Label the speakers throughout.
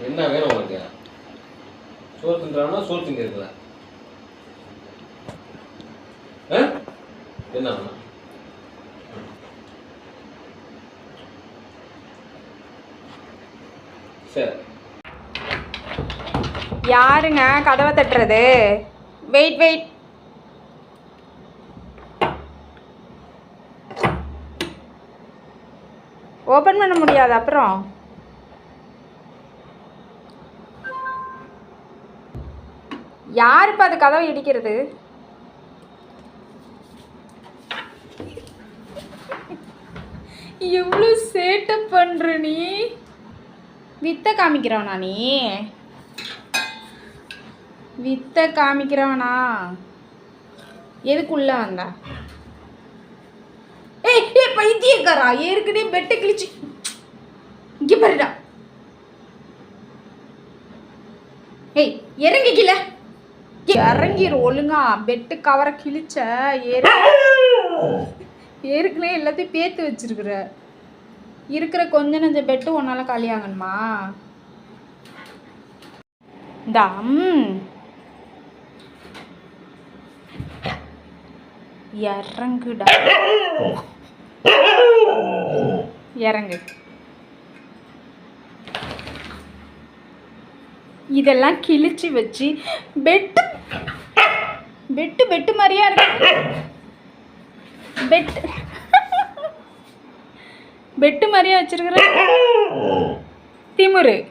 Speaker 1: என்ன வேணும் உனக்கு சோறு தின்றானா சோறு திங்கிறதுல ஆ? என்ன சரி.
Speaker 2: யாருங்க கதவை தட்டுறது? வெயிட் வெயிட் ஓப்பன் பண்ண முடியாது அப்புறம். யார் இப்போ அது கதவை இடிக்கிறது? எவ்வளோ சேட்டை பண்ணுற நீ. வித்த காமிக்கிறவனா நீ? வித்த காமிக்கிறவனா? எதுக்குள்ள வந்தா? ஏய் ஏய் பைத்தியக்காரா ஏற்கனவே பெட்டை கிழிச்சு. இங்க பாருடா. ஏய் இறங்கிக்கல. இறங்கிரு ஒழுங்கா. பெட்டு கவரை கிழிச்ச ஏற்கனவே எல்லாத்தையும் பேத்து வச்சிருக்கிற. இருக்கிற கொஞ்ச நஞ்ச பெட்டு ஒன்னால காலியாகணுமா தம் இறங்குடா. இறங்கு. இதெல்லாம் கிழிச்சு வச்சு பெட்டு. பெட்டு பெட்டு மாதிரியா இருக்கு. பெட்டு. பெட்டு மாதிரியா வச்சிருக்கிற? திமுரு.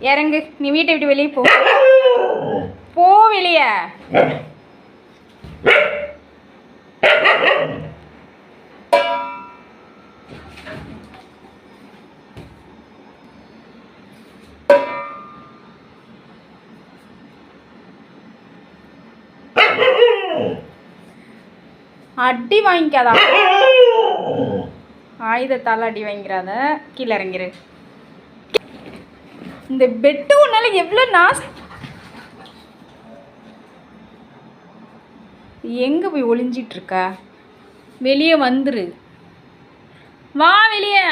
Speaker 2: இறங்கு. நீ வீட்டை விட்டு வெளியே போ. போ வெளியே. அடி வாங்கிக்காதா? ஆயுதத்தால் அடி வாங்கிறாத கீழே இறங்கிரு. இந்த பெட்டு உன்னால எவ்வளோ நாஸ் எங்கே போய் ஒளிஞ்சிட்டு இருக்க? வெளியே வந்துரு. வா வெளியே.